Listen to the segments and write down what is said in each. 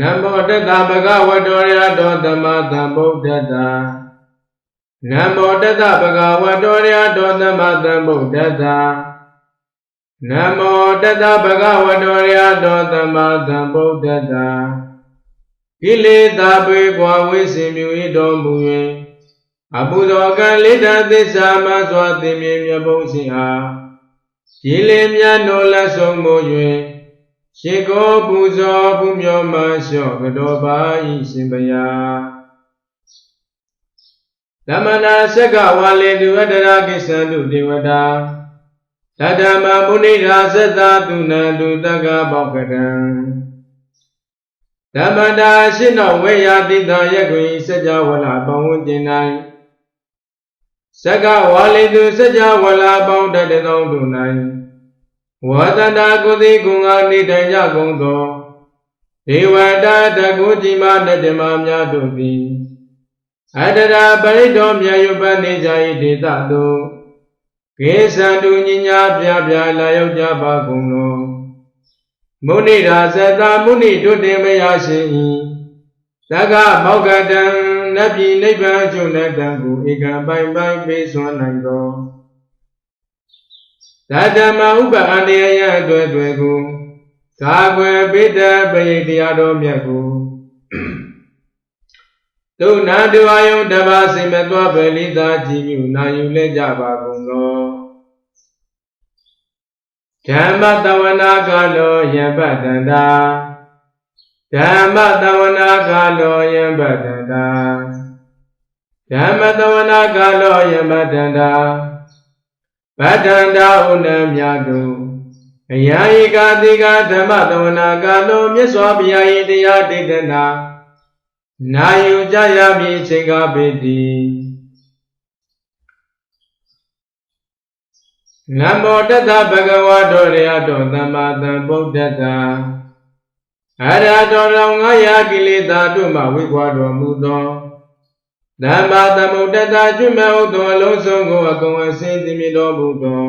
နမောတတဗဂဝတောရတောသမ္မာသမ္ဗုဒ္ဓတ္တနမောတတဗဂဝတောရတောသမ္မာသမ္ဗုဒ္ဓတ္တနမောတတဗဂဝတောရတောသမ္မာသမ္ဗုဒ္ဓတ္တကိလေသာပေကွာဝိစင်မြူ၏တော်မူ၍အပုသောကံလိတ္တသစ္စာမစွာသိမြင်မြတ်ဘုံရှင်အားရည်လင်းမြတ်နိုလက်ဆုံးမူ၍ ရှိကိုပူဇော်ပူမျောမလျှော့ကတော်ပါ၏ရှင်ဘုရားသမနာစက္ကဝါလေတုအတ္တရာကိစ္ဆန္တုဒေဝတာတတ္တမမုနိရာသတ္တသူနန္တုတက္ကပေါကရံဓမ္မတာရှင်းတော်ဝေယတိတရက်ကွေစัจ java လာပဝန်းကျင်၌စက္ကဝါလေတုစัจ java လာပေါင်းတတသောသူ၌ ဝါတန္တာကိုသိကုံငါနေတိုင်ကြကုန်သောဒေဝတာတကုကြီးမတတမများတို့သည်အတ္တရာပရိတော်မြတ်ယုပနေကြ၏ဒေသသို့ကေသံတုညညာပြပြလာရောက်ကြပါကုန်လောမုဏိရာဇတမုဏိတို့တင်မရရှင်၏သက္ကမောက္ကတံနတ်ပြည်နိဗ္ဗာန်ကျွတ်တံကိုဧကံပိုင်ပိုင်ပေးစွမ်းနိုင်သော သတ္တမဥပအန္တရာယအတွက်တွေ့ကိုကာကွယ်ပိတ္တပရိတရားတော်မြတ်ကိုဒုနာတဝါယုံတပါစိမသွားပဲလိသာကြည်မြူနာယူလဲကြပါကုန်သောဓမ္မတဝနာကာလောယံပတ္တန္တာဓမ္မတဝနာကာလောယံပတ္တန္တာဓမ္မတဝနာကာလောယံပတ္တန္တာ ဗတ္တန္တာဥနမြတ်တို့အယံဤကာတိကဓမ္မတဝနာကာလောမြတ်စွာဘုရား၏တရားဒေသနာနာယူကြရမည်ချိန်ကားပေတည်နမောတတဗဂဝါတောရယတောသမ္မာသမ္ဗုဒ္ဓတ္တအရဟတောတော်ငါယာကိလေသာတို့မှဝိကွာတော်မူသော သမ္မာသမ္ဗုဒ္ဓတ္တကျွတ်မဲ့ဟုတ်သောအလုံးစုံကိုအကုန်အစင်းသိမြင်တော်မူသော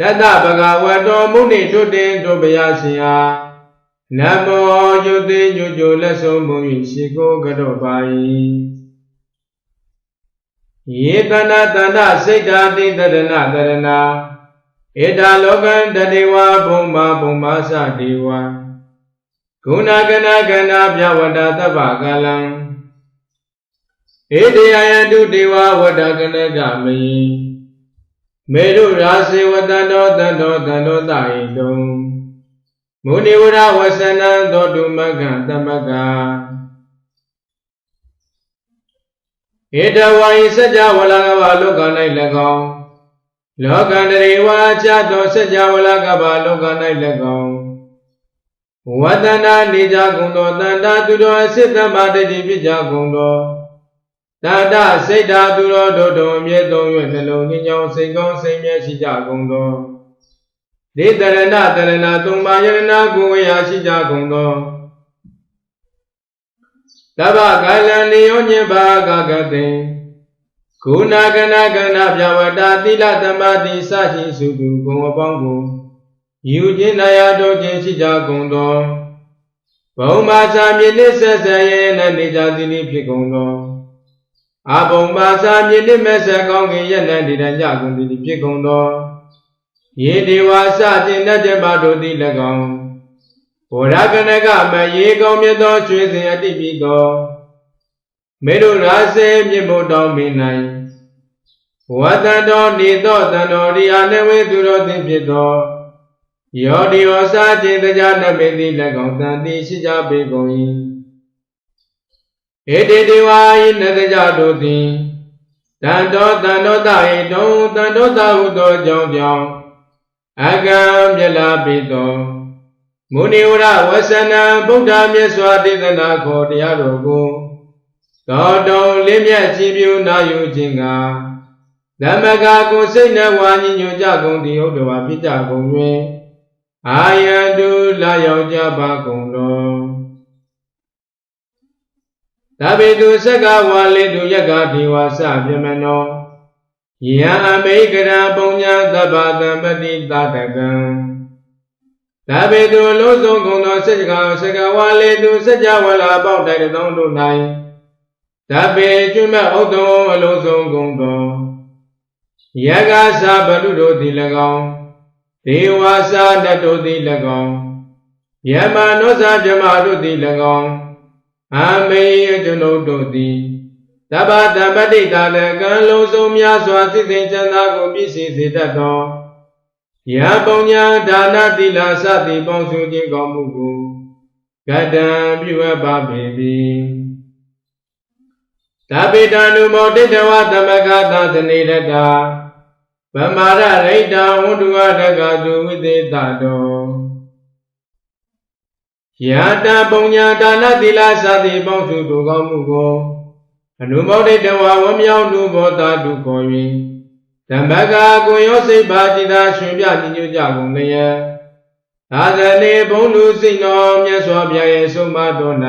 တတဗဂဝါတောမုနိတုတင်တို့ဘုရားရှင်အားနမောယုတိညုကြိုလက်ဆုံးမူ၏ရှိကိုကတော့ပါ၏ယေတနာတဏစိတ်ဓာတိတရဏတရဏဧတာလောကံတတေဝဘုံမာဘုံမာသတေဝဂုဏကနာကနာပြဝတ္တတပ္ပကလံ ဧတေယယတုတေဝဝတ္တကနကမယိမေရုရာစေဝတ္တတောတန္တောတန္တောတဟိတုံမုနိဝရဝဆနံသောတုမကတမကဧတဝါဤစัจ java လာကဘာလောက၌၎င်းလောကန္တရေဝါချသောစัจ java လာကဘာလောက၌၎င်းဝတ္တနာနေကြကုန်သောတန္တာသူတော်အစစ်တမတတိဖြစ်ကြကုန်သော တတ္တစိတ်ဓာသူတော်တို့တော်အမြဲသုံး၍နှလုံးညောင်းစိတ်ကောင်းစိတ်မြဲရှိကြကုန်သောဒီတရဏတရဏသုံးပါးယရဏကိုဝေယရှိကြကုန်သောတဗ္ဗကာလနိယောညင်ဘာကကတိဂုဏကနာကနာပြဝတာသီလသမာဓိစရှိစုသူဘုံအပေါင်းကိုယူခြင်းနာရတော်ခြင်းရှိကြကုန်သောဘုံမာစာမြေနစ်ဆက်ဆက်ရဲ့နေကြသည်နည်းဖြစ်ကုန်သော အဘုံမာစာမြေနစ်မဲ့ဆက်ကောင်းကင်ရဲ့နဲ့ဒီတကြကုန်သည်ဖြစ်ကုန်သောယေဒေဝစတင်တတ်တဲ့ဘာတို့သည်၎င်းဘောရကနကမရေကောင်းမြတ်သောကျွေးစဉ်အတိပိသောမေတို့ရာစေမြင့်မို့တော်မင်း၌ဝတ္တတော်နေသောတန်တော်ရိယာနဝေသူတော်သင်ဖြစ်သောယောဒီယောစာခြင်းတရားနမေတိ၎င်းတန်တိရှိကြပေကုန်၏ ဧတေတေဝါဤနတကြတို့သည်တန်တော်တန်တော်တဟိတုံတန်တော်တဟုသောကြောင့်ကြောင့်အကံမြလာပိသောမုနိဝရဝဆနံဗုဒ္ဓမြတ်စွာဒေသနာခေါ်တရားတော်ကိုသောတုံလင်းမြတ်ကြည်ပြူနာယူခြင်းကဓမ္မကကိုစိတ်နှဝါညညွတ်ကြကုန်သည်ဟုတ်တော်ဖြစ်ကြကုန်၍အာယံတုလာရောက်ကြပါကုန်လော သဗ္ဗေတုသက္ကဝါလေတုယက္ခဒေဝစပြမနောယံအမေကရံပုံညာသဗ္ဗတံပတိတတကံဒါပေသူလုံးစုံကုန်သောစัจကောင်စကဝါလေသူစัจ java လာပေါက်တိုင်တစ်သောင်းတို့၌ဒါပေကျွတ်မဲ့ဥဒ္ဓံအလုံးစုံကုန်သောယဂသာဘလူတို့သည်၎င်းဒေဝါစာတတ်တို့သည်၎င်းယမနောဇာမြမတို့သည်၎င်း အမေအကျွန်ုပ်တို့သည်တပ္ပတပတ္တိတာလကံလုံးစုံများစွာသိသိချမ်းသာကိုပြည့်စည်စေတတ်သောယံပုံညာဒါနသီလစသည်ပေါင်းစုခြင်းကောင်းမှုကိုကတံပြုအပ်ပါပေသည်တပိတံနုမောတိတဝသမဂသာသနေတတာဗမာရရိတံဝန္တုဝတကသူဝိသေတတော ယတပုံညာဒါနသီလစသည်ပေါင်းစုသူကောင်းမှုကိုအနုမောတိတဝဝမြောင်းသူဘောတာတုခေါ်၍ဓမ္မကကိုရောစိတ်ပါတိသာရှင်ပြညညွတ်ကြကုန်လျက်သာသနေဘုံလူစိတ်တော်မြတ်စွာဘုရားရဲ့ဆုံးမတော်၌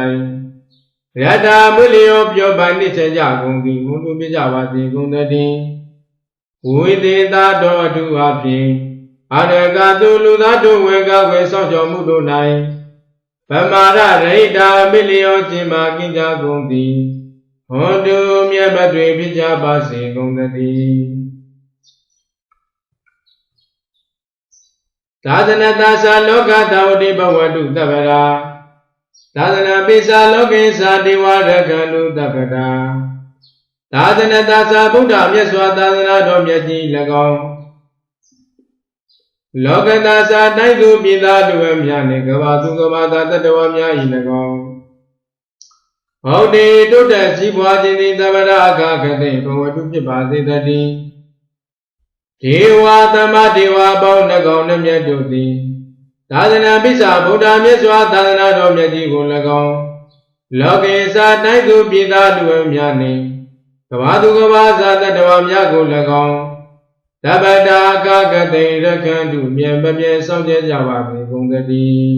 ရတ္တာမွေလျောပြောပိုင်နှိစ္စကြကုန်သည်မုန်လူပြကြပါစေကုန်တည်းဝိသေသာတော်အထုအဖြစ်အရကသူလူသားတို့ဝေကဝေဆောက်ကျော်မှုတို့၌ ဗမာရရိတာမိလျောခြင်းမာကိကြကုန်သည်ဟောတုမြတ်မတွေပြကြပါစေကုန်တည်းသာသနာတာသာလောကတာဝတိဘဝတုတပ္ပရာသာသနာပိစာလောကိသာဒေဝရကံတုတပ္ပရာသာသနာတာသာဗုဒ္ဓမြတ်စွာသာသနာတော်မြတ်ကြီး၎င်း လောကတာသာတိုင်းသူပြည်သားတို့အများနှင့်ကဘာသူကဘာသာတတဝများ၏၎င်းဟုတ်တေတုတ်တက်ကြီးပွားခြင်းသည်သဗ္ဗရာအခါကတိဘဝတုဖြစ်ပါစေတည်းဒေဝသမဒေဝပေါင်းနှကောင်နှမျက်တို့သည်သာသနာပိစာဗုဒ္ဓမြတ်စွာသာသနာတော်မြတ်ကြီးကို၎င်းလောကေစာတိုင်းသူပြည်သားလူအများနှင့်ကဘာသူကဘာသာတတဝများကို၎င်း တပ္ပတာကကတိရခန္တုမြဲမမြဲစောင့်ကြကြပါစေကုန်သတည်း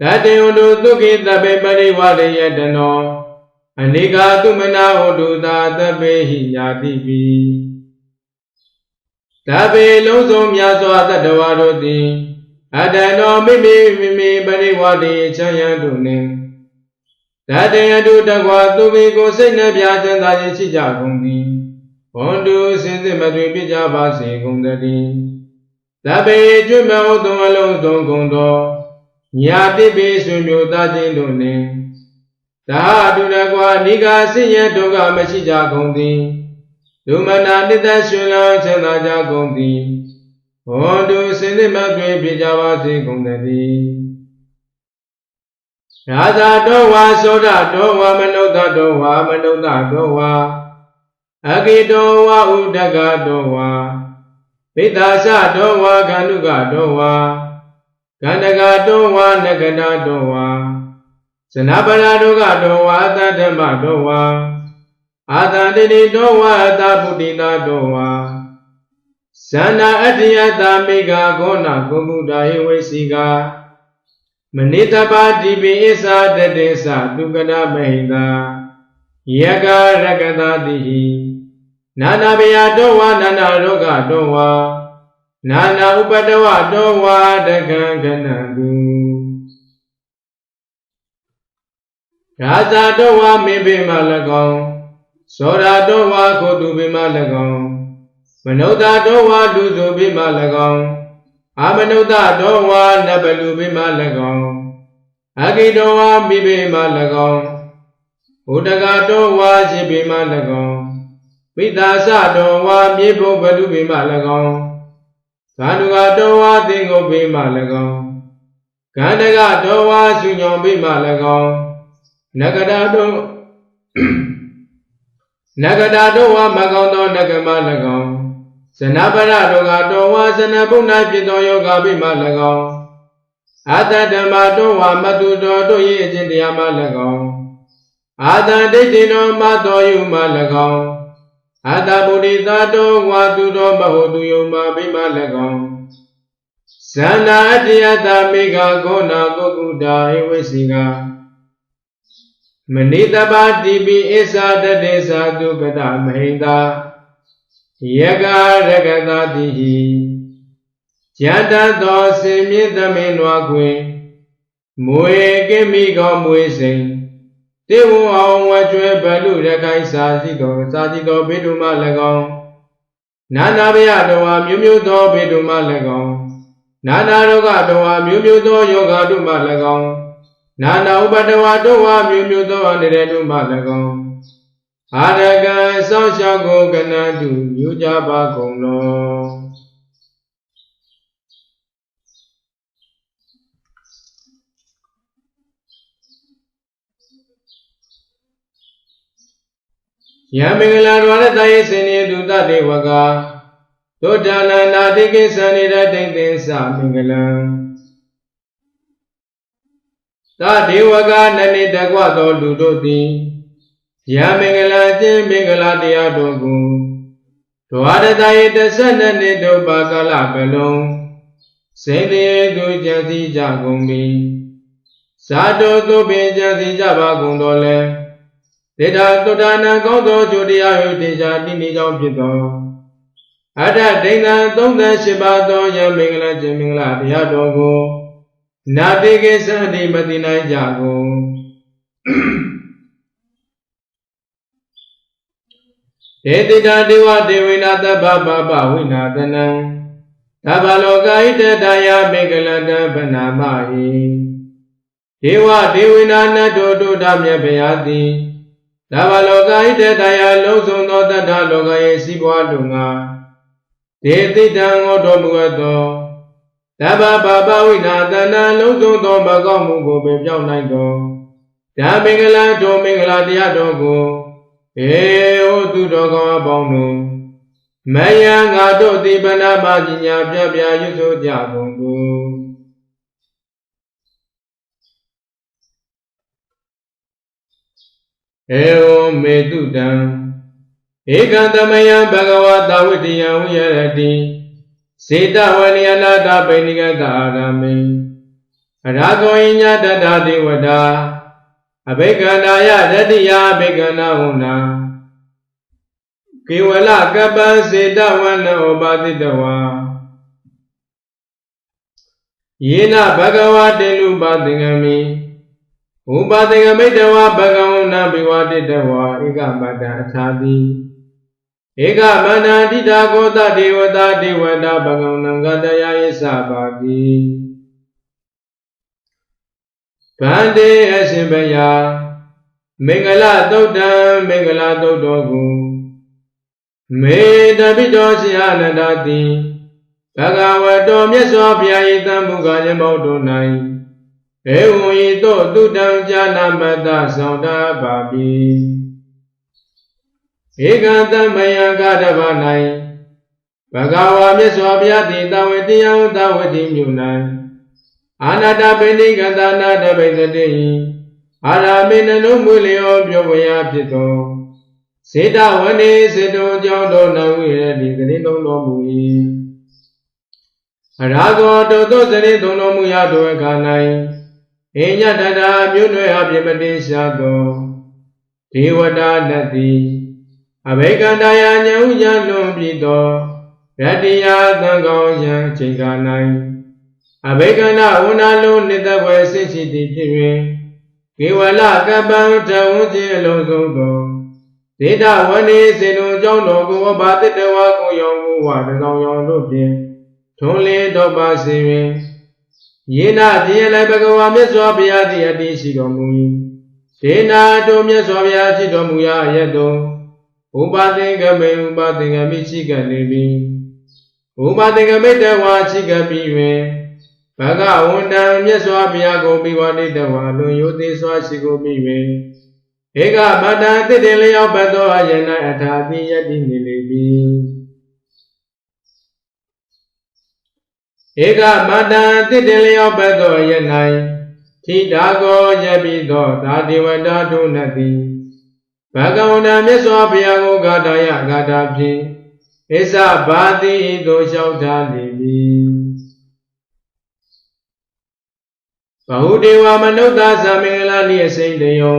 တတေဝတုသုခိတပေပရိဝရယတနောအနိကာတုမနာဟောတုသာတပေဟိညာတိပိတပေလုံးစုံများစွာတတဝါတို့သည်အတန်တော်မိမိမိမိပရိဝတိချမ်းရတို့နှင့်တတယတုတကွာသူမိကိုစိတ်နှပြချမ်းသာခြင်းရှိကြကုန်သည် ဘွန်တုစင်စစ်မတွေပြကြပါစေကုန်တည်းတပေကျွတ်မဟုတ်သောအလုံးစုံကုန်သောညာတိပိဆွေမျိုးသားချင်းတို့နှင့်သာအတုတကွာနိဂါဆင်းရဲဒုက္ခမရှိကြကုန်သည်ဒုမနာနိတ္တရှင်လောချမ်းသာကြကုန်သည်ဘွန်တုစင်စစ်မတွေပြကြပါစေကုန်တည်းရာဇာတော်ဝါသောဒတော်ဝါမနုဿတော်ဝါမနုဿတော်ဝါ အကိတောဝဥဒကတောဝါပိဿာစတောဝါခန္ဓုကတောဝါကန္တကတောဝါနဂနာတောဝါဇနပရာတောကတောဝါအတ္တမတောဝါအာတန္တိတောဝါအတပုတိတာတောဝါဇန္နာအတ္တယတာမိဂာဂောနာကုမ္မုဒာဟိဝိစီကာမနိတပါတိပိဣသတတေသဒုက္ကရမဟိတာယကရကတာတိဟိ နာနာဘယတောဝါနာနာရောဂတောဝါနာနာဥပတဝတောဝါတကံကနံတုရာဇာတောဝါမေဘေမ၎င်းသောရာတောဝါခိုတုဘေမ၎င်းမနုဿတောဝါဒုစုဘေမ၎င်းအာမနုဿတောဝါနဘလူဘေမ၎င်းအဂိတောဝါမိဘေမ၎င်းဘုဒ္ဓဂတောဝါရှိဘေမ၎င်း မိသားစတော်ဝါမြေဘုံဘလူဘေမ၎င်းဂန္ဓုကတော်ဝါသင်္ကိုဘေမ၎င်းဂန္ဓကတော်ဝါစုညောဘေမ၎င်းနဂဒတော်နဂဒတော်ဝါမကောင်းသောနဂမ၎င်းဇနပရတော်ကတော်ဝါဇနဘုဏ္ဏဖြစ်သောယောဂဘေမ၎င်းအတ္တဓမ္မတော်ဝါမတုတော်တို့၏အကျင့်တရားမှ၎င်းအာတဒိဋ္ဌိတော်မတော်ယူမှ၎င်း အတ္တဗုဒ္ဓသာတောဝါသူတော်မဟုတ်သူယုံမှာဘိမ၎င်းဇန္နာအတ္တယတာမေဃဂောနာကုက္ကုတာဟိဝိစီကမဏိတပါတိပိဣသတတေသာတုကတမဟိတာယကရကတာတိဟိယတတ်သောစင်မြင့်သမင်နွားခွင်မွေကိမိကောမွေစိန် တေဝံအောင်ဝကျွဲဘလူရခိုင်စာစီတော်စာစီတော်ဘေတုမ၎င်းနာနာဘယတော်ဝမျိုးမျိုးသောဘေတုမ၎င်းနာနာရောဂတော်ဝမျိုးမျိုးသောယောဂတို့မှ၎င်းနာနာဥပတဝတို့ဝမျိုးမျိုးသောအနေတို့မှ၎င်းအာရကံစောင့်ရှောက်ကိုကနတုမြူကြပါကုန်လော ယံမင်္ဂလာတော်ရတယေစင်နေတုတတေဝကသောတာနန္တာတိကိသန္နိရတိန်သင်္သမင်္ဂလံသဒေဝကနနိတကွသောလူတို့သည်ယံမင်္ဂလာခြင်းမင်္ဂလာတရားတို့ကိုဒွါရတယေတဆနနှစ်တို့ပါကလကလုံးစိတ်တရေသူကြံစည်ကြကုန်ပြီဇာတောသူပင်ကြံစည်ကြပါကုန်တော်လဲ တေတာတုဒ္ဒနာကောင်းသောကျိုးတရားဟုတေချာတိနေကြောင်းဖြစ်သောအတ္တဒိဋ္ဌံ38ပါးသောယံမင်္ဂလာခြင်းမင်္ဂလာတရားတော်ကိုနာတိကိသတိမတိနိုင်ကြကုန်ဒေတိတာဒေဝဒေဝိနာတဗ္ဗပပဝိနာသနံသဗ္ဗလောကဣတတယမင်္ဂလတဗနာမဟိဒေဝဒေဝိနာနတ်တို့တို့ဓမြတ်ဗျာတိ သဗ္ဗလောကဣတတယလုံးစုံသောတတ္ထလောကရဲ့စီးပွားတို့ငါဒေတိတံဟောတော်မူအပ်သောတဗ္ဗဘာပဝိနာတဏလုံးစုံသောမကောက်မှုကိုပင်ပြောင်းနိုင်သောဓမ္မင်္ဂလာတို့မင်္ဂလာတရားတော်ကိုေဟောသူတော်ကောင်းအပေါင်းတို့မယံငါတို့ဒီပနာပါပညာပြပြရွတ်ဆိုကြကုန်ကုန်ေ ဝမေတုတံဧကံသမယံဘဂဝတာဝိတယံဝိရတိစေတဝနိယနာတပိဏိကတာရမေအရာကောယညတတဒေဝတာအဘိကန္တာယတတိယအဘိကန္နာဝနာကေဝလကပ္ပစေတဝနောပါတိတဝါယေနဘဂဝတေလူပါသင်္ကမိ ဥပါသင်္ကမိတဝါဘဂဝနာဘိဝတိတဝါဧကမတ္တအခြာတိဧကမန္တတိတာကောတဒေဝတာဒေဝတာဘဂဝနံကတယယေသပါတိဗန္တေအရှင်ဘယမင်္ဂလသုတ်တံမင်္ဂလသုတ်တော်ကိုမေတပိတော်ရှင်အနန္တတိဘဂဝတောမြတ်စွာဘုရား၏တန်မူကားခြင်းမောတို့၌ ဧဝံဤသို့တုတံဇာနာမတ္တဆောင်တာပါပိဧကံတမယံကတဗ၌ဘဂဝါမြတ်စွာဘုရားသည်တဝေတရားတဝတိမြို့၌အာနာတပိဏိကတနာတပိသတိအာရမေနနုမူလျောပြောဝရဖြစ်သောစေတဝနေစေတုံကြောင့်တော်နဝိရတိသတိသုံးတော်မူ၏အရာသောတောသောသတိသုံးတော်မူရသောအခါ၌ အညတတာမြို့နွယ်အပြမတိရှာသောဒေဝတာနတ်သည်အဘိကန္တယာညံဥညာလွန်ပြီးသောရတ္တိယသံကောင်းယံချိန်ကာ၌အဘိကန္တဝနာလုံးနိတဝေစိတ်ရှိသည်ဖြစ်၍ကေဝလကပ္ပံတဝုခြင်းအလုံးစုံသောဒေတာဝနေစေတုံကြောင့်တော်ကိုဘာတတဝါကိုယောင်ကိုဝါတကောင်ယောင်တို့ဖြင့်ထွန်လင်းတော့ပါစေတွင် ယေနတိယလည်းဘဂဝါမြတ်စွာဘုရားသည်အတိရှိတော်မူ၏ဒေနာတို့မြတ်စွာဘုရားရှိတော်မူရာအရတောဥပါသင်္ကမေဥပါသင်္ကမိရှိကနေပြီဥပါသင်္ကမိတဝါရှိကပြီးတွင်ဘဂဝန္တံမြတ်စွာဘုရားကိုပြီးဝတိတဝါလွန်ယိုသေးစွာရှိကိုပြီးတွင်ဧကမတ္တတိတေလျောပတ်သောအယနအထာတိယတိနေလေပြီ ဧကမတ္တတိတေလျောပတ်သောအယ၌ထိတာကောယပိသောသာဒေဝတာဒုနတိဘဂဝန္တမြတ်စွာဘုရားကိုဂါတာယဂါတာဖြင့်ဣဇဘာတိသို့လျှောက်ထားလေပြီဘဟုဒေဝမနုဿသမင်္ဂလာနိအစိမ့်တယုံ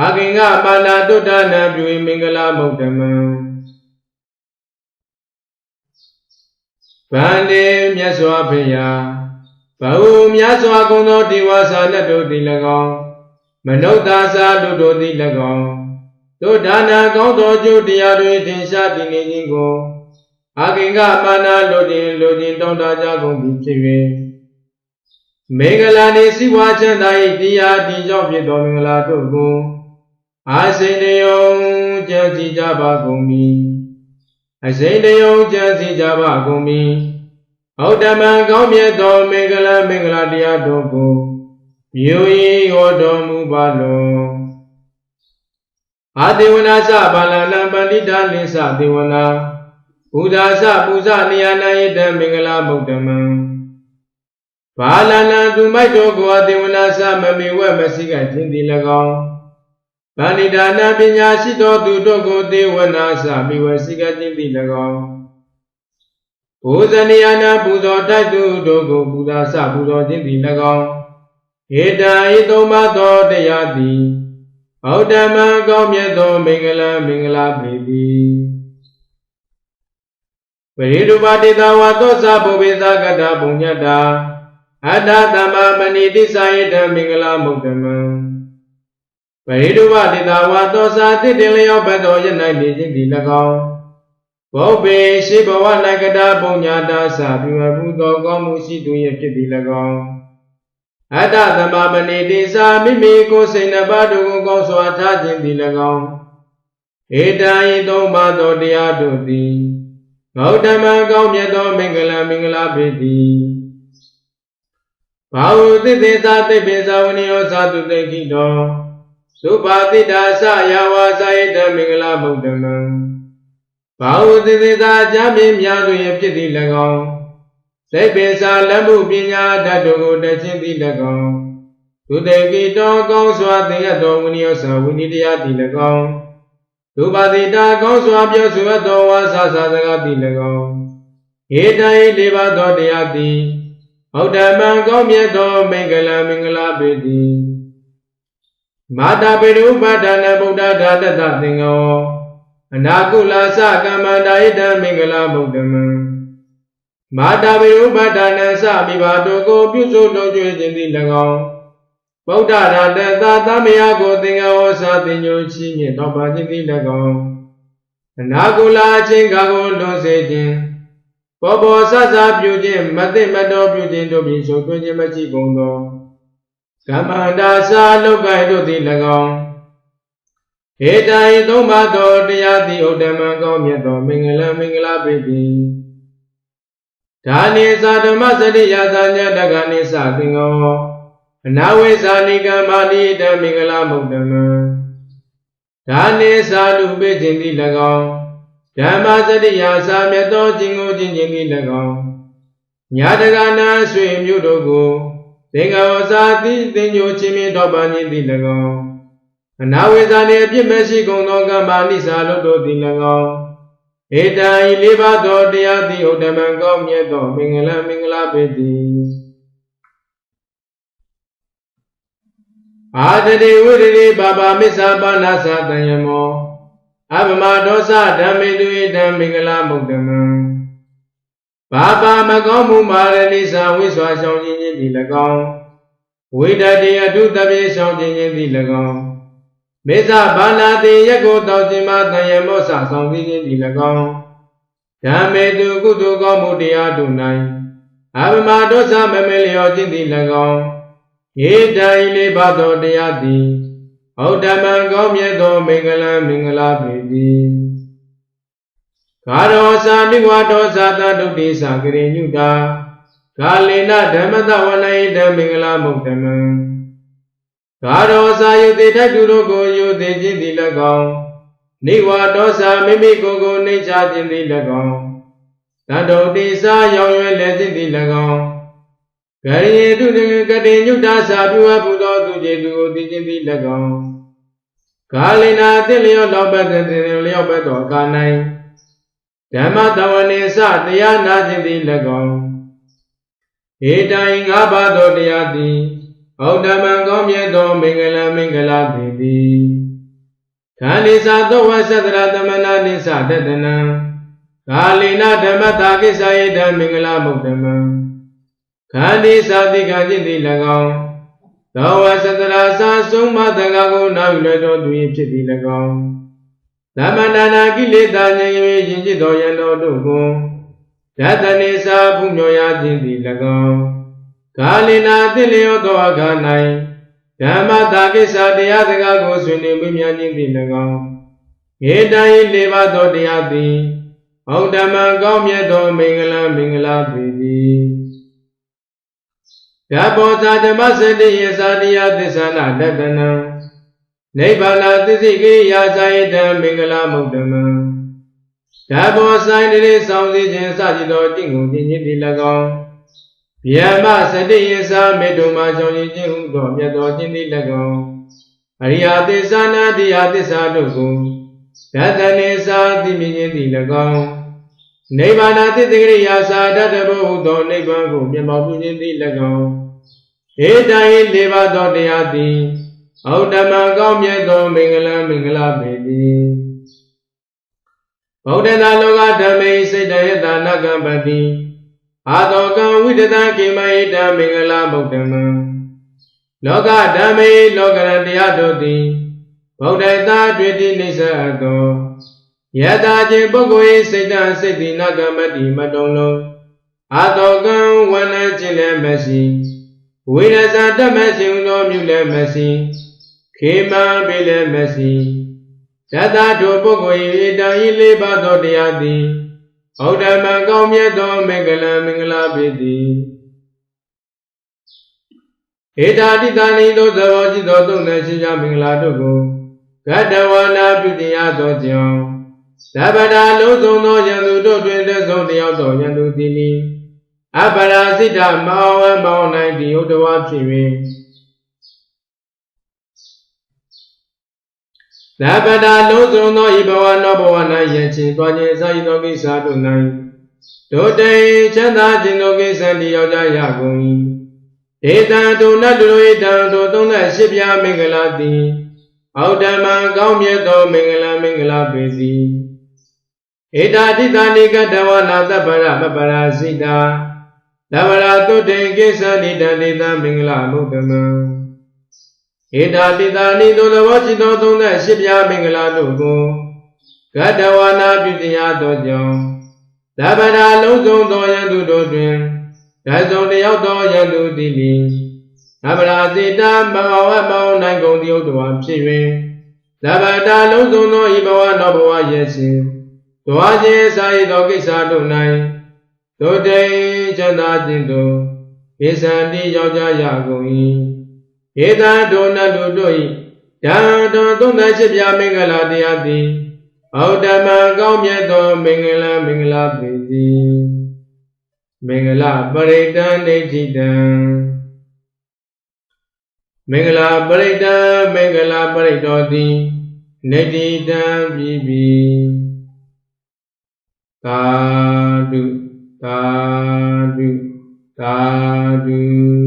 အာကိင်္ဂပါဏာတုတ္တနာပြုမင်္ဂလာမုတ်တမံ ဗန္တေမြတ်စွာဘုရားဘဝမြတ်စွာကုံသောဒီဝါစာလက်တို့သည်၎င်းမနုဿာစာတို့တို့သည်၎င်းတို့ဒါနာကောင်းသောကျိုးတရားတွေထင်ရှားတည်နေခြင်းကိုအာကိင်္ဂပါဏလိုခြင်းလိုခြင်းတောင်းတကြကုန်ပြီဖြစ်၍မေဂလာနေစိဝါချမ်းသာ၏တရားတည်ကြောင့်ဖြစ်သောမင်္ဂလာတို့ကိုအာစိန်တယုံကြံစီကြပါကုန်မည် အစိန်တယုံကြံစီကြပါကုန်မည်ဟုတ်တမန်ကောင်းမြတ်သောမင်္ဂလာမင်္ဂလာတရားတို့ကိုမြူဤဟောတော်မူပါလောအာဒေဝနာစဘာလနာပန္တိတာလိသဒေဝနာဘုဒ္ဓသပူဇနိယနာယတမင်္ဂလာဗုဒ္ဓမံဘာလနာသူမိုက်တော်ကိုအဒေဝနာသမမေဝမစိကခြင်းတိ၎င်း ဗန္တိဒါနာပညာရှိတော်သူတို့ကိုဒေဝနာသမိဝစိကခြင်းတိ၎င်းဘုဇနိယနာပူဇော်တိုက်သူတို့ကိုဘုရားသပူဇော်ခြင်းတိ၎င်းဧတံဤသုံးပါးသောတရားသည်ဗုဒ္ဓမံကောင်းမြတ်သောမင်္ဂလာမင်္ဂလာပေသည်ပရိဒုပါတိတဝါသောသဗုဗေသကတပုညတ္တာအတ္တသမ္မာမဏိတိစာယတမင်္ဂလာမုဒ္ဓမံ ပရိဒုပါတိတဝါသောသတိတင်လျောဘတ်တော်ရ၌နေခြင်းသည်၎င်းဘောပေရှိဘဝ၌ကတပုညတာသပြုအပ်မှုသောကောင်းမှုရှိသူ၏ဖြစ်သည်၎င်းအတ္တသမမဏိတိစာမိမိကိုယ်စိတ်နှပါတို့ကိုကောင်းစွာထားခြင်းသည်၎င်းဧတံဤသုံးပါးသောတရားတို့သည်ဂௌတမံကောင်းမြတ်သောမင်္ဂလာမင်္ဂလာပေသည်ဘာဝတိသေသာတိပိဇာဝနိယောသာတုတေခိတော သုပါတိတာသယဝါစာယတမင်္ဂလာဗုဒ္ဓမံဘာဝတိသေသာအကြမြင်များတို့၏ဖြစ်သည်၎င်းစိတ်ပင်စာလက်မှုပညာဓာတ်တို့ကိုတခြင်းသည်၎င်းသူတေကိတောကောင်းစွာသင်ရသောဝိနည်းစာဝိနည်းတရားသည်၎င်းဒုပါတိတာကောင်းစွာပြောဆိုသောဝါစာစာစကားသည်၎င်းဧတံဤလေးပါးသောတရားသည်ဗုဒ္ဓမံကောင်းမြတ်သောမင်္ဂလာမင်္ဂလာပေသည် မာတာပေရုပဒနာဗုဒ္ဓဓာတတသင်္ကောအနာကုလာစကမ္မန္တာဣတံမင်္ဂလာဗုဒ္ဓမံမာတာဝိရုပဒနာစမိဘာတို့ကိုပြုစုလုပ်ကျွေးခြင်းသည်၎င်းဗုဒ္ဓရာတသာသမယကိုသင်္ကဝစာသင်ညိုချီးမြှင့်တော်ပါခြင်းသည်၎င်းအနာကုလာအချင်းကကိုလွန်စေခြင်းဘောဘောဆဆပြုခြင်းမသိမတော်ပြုခြင်းတို့ဖြင့်ရှုံသွင်းခြင်းမရှိကုန်သော ကမ္မန္တာစာလောကတို့သည်၎င်းဟေတံဤသုံးပါးသောတရားသည်ဥဒ္ဓမံကောင်းမြတ်သောမင်္ဂလာမင်္ဂလာပေသည်ဒါနိသာဓမ္မစရိယာသာညတကနိသသင်္ကောအနာဝိဇာနိကမာနိတမင်္ဂလာမုဒ္ဓမံဒါနိသာလူပိခြင်းသည်၎င်းဓမ္မစရိယာသာမြတ်သောခြင်းကိုခြင်းခြင်းသည်၎င်းညာတကနာဆွေမျိုးတို့ကို သင်္ကောသာတိသင်ညိုခြင်းမြင်တော်ပန်ခြင်းသည်၎င်းအနာဝိဇာနှင့်အပြစ်မရှိကုန်သောကမ္မနိစာလို့တို့သည်၎င်းဧတံဤလေးပါးသောတရားသည်ဥဒ္ဓမံကောင်းမြတ်သောမင်္ဂလာမင်္ဂလာပေသည်အာတတိဝိရိတိဘာဘာမစ္ဆာပါဏာသတံယမောအပမဒောသဓမ္မေတုဣတံမင်္ဂလာမုဒ္ဓမံ ဘာဘာမကောင်းမှုမာရဏိသဝိစွာရှောင်ခြင်းခြင်းသည်၎င်းဝိတတိအထုတပြေရှောင်ခြင်းခြင်းသည်၎င်းမေဇဘာနာတိရက်ကိုတောက်ခြင်းမတန်ရမောဆဆောင်သိခြင်းသည်၎င်းဓမ္မေတုကုသိုလ်ကောင်းမှုတရားတို့၌အဘမဒောသမမေလျောခြင်းသည်၎င်းဟေတံဤလေးပါသောတရားသည်ဟောဓမ္မံကောင်းမြတ်သောမင်္ဂလာမင်္ဂလာပေသည် ဂါရောသာနိဝါဒောသာတဒုတိသကရိညုတာဂာလေနဓမ္မတဝနယိတမင်္ဂလာမုဒ္ဓမံဂါရောစာယုတိထတုတို့ကိုယုတိခြင်းသည်၎င်းနိဝါဒောစာမိမိကိုယ်ကိုနှိမ့်ချခြင်းသည်၎င်းတတ္တုတိစာရောင်ရွယ်လဲခြင်းသည်၎င်းဂရိယေတုတကတိညုတစာပြုအပ်ပူသောသူကျေသူကိုသိခြင်းသည်၎င်းဂါလိနာအစ်လျောလောက်ပတ်တဲ့လျောက်ပတ်သောကာ၌ ဓမ္မတဝနေစတရားနာခြင်းသည်၎င်းဧတိုင်ငါးပါးသောတရားသည်ဩတ္တမံကောင်းမြတ်သောမင်္ဂလာမင်္ဂလာပေသည်ခန္ဒီသာသောဝသတ္တရသမဏနိသတတနံကာလေနဓမ္မတာကိစ္စယေတမင်္ဂလာမုဒ္ဓမံခန္ဒီသာတိကจิตတိ၎င်းသောဝသတရာသာဆုံးမတကကိုနာယူလည်းတော်သူ၏ဖြစ်သည်၎င်း သမဏနာကိလေသာဉာဏ်၍ယဉ်จิตတော်ယံတော်တို့ကိုယတနေသာဘုညောရခြင်းသည်၎င်းကာလေနာတိလျောသောအခါ၌ဓမ္မတာကိစ္စတရားစကားကိုဆွေးနွေးမြင်ခြင်းသည်၎င်းဧတံဤလေးပါးသောတရားသည်ဩဒ္ဓမံကောင်းမြတ်သောမင်္ဂလာမင်္ဂလာပေသည်ဓမ္မောသာဓမ္မစတိယသာတရားသစ္ဆနာတတနံ နိဗ္ဗာန်သစ္စိကိရိယာဇာယတံမင်္ဂလာမုဒ္ဓမံဓမ္မောဆိုင်တိဆောင်စည်းခြင်းစကြသောတင့်ကုန်ခြင်းတိ၎င်းဗျမ္မစတိယသာမေတ္တုမာကြောင့်ခြင်းဟုသောမြတ်သောခြင်းတိ၎င်းအရိယသစ္စာနာတရားသစ္စာတို့ကိုဓတနေသာသိမြင်ခြင်းသည်၎င်းနိဗ္ဗာန်သစ္စေကရိယာသာတတဘဟုသောနိဗ္ဗာန်ကိုမျက်မှောက်ပြုခြင်းသည်၎င်းဧတံဤလေးပါးသောတရားသည် ဩတ္တမကောင်းမြတ်သောမင်္ဂလာမင်္ဂလာပေသည်ဗုဒ္ဓသာလောကဓမ္မေစိတ်တယတနာကံပတိအာတောကံဝိတတကိမယတမင်္ဂလာဗုဒ္ဓမံလောကဓမ္မေလောကရတရားတို့သည်ဗုဒ္ဓသာတွေ့တိနိစ္စသောယတာခြင်းပုဂ္ဂိုလ်၏စိတ်တစိတ်တိနာကမတိမတုံလုံးအာတောကံဝဏခြင်းလည်းမရှိဝိရဇာတမခြင်းသောမြုလည်းမရှိ ခေမပေလည်းမရှိယတာတို့ပုဂ္ဂိုလ်၏တံဤလေးပါးသောတရားသည်ဩဒ္ဓမံကောင်းမြတ်သောမင်္ဂလံမင်္ဂလာပေသည်ဧတာတိတဏိသောသဘောจิตသောသုံးသက်ရှိကြမင်္ဂလာတို့ကိုကတဝနာပြုတရားသောကြောင့်သဗ္ဗတာလုံးစုံသောယံသူတို့တွင်တဆုံးတယောက်သောယံသူသည်နိအပရာစိတမောဝံမောင်းနိုင်ဒီဥဒ္ဓဝါဖြစ်၍ သဗ္ဗတာလုံးစုံသောဤဘဝနောဘဝ၌ယဉ်ချင်းတွားခြင်းအစာဤသောကိစ္စတို့၌ဒုတိချမ်းသာခြင်းသောကိစ္စတည်ရောက်ကြရကုန်၏ဒေတံဒုနတ်တို့၏တံတို့သုံးသက်ရှိပြမင်္ဂလာသည်အောက်ဓမ္မကောင်းမြတ်သောမင်္ဂလာမင်္ဂလာပေစီဧတာတိတာနိကတဝနာသဗ္ဗရပပရာစိတာသဗ္ဗရာတုတေကိသနိတတိတမင်္ဂလာမုဒ္ဓမံ ဧတာတိတာနိသောသဘောရှိသောသုံးသက်ရှိပြမင်္ဂလာတို့ကိုကတဝနာပြုတရားသောကြောင့်သဗ္ဗရာလုံးစုံသောယန္တုတို့တွင်ဓာတ်စုံတယောက်သောယန္တုသည်လင်သဗ္ဗရာစေတမဝဝမောနိုင်ကုန်တိယုတ္တဝါဖြစ်၍သဗ္ဗတာလုံးစုံသောဤဘဝနောဘဝရဲ့စဉ်တွားခြင်းစာရသောကိစ္စတို့၌တို့တိချမ်းသာခြင်းတို့ဧသံတိရောက်ကြရကုန်၏ ဧတံဒုနတုတို့၏ဓာတော်သုံးသက်ချစ်ပြမင်္ဂလာတရားသည်ဩတ္တမံကောင်းမြတ်သောမင်္ဂလာမင်္ဂလာပေသည်မင်္ဂလာပရိတံဒိဋ္ဌိတံမင်္ဂလာပရိတံမင်္ဂလာပရိတောတိနေတိတံပြီပြီသာဓုသာဓုသာဓု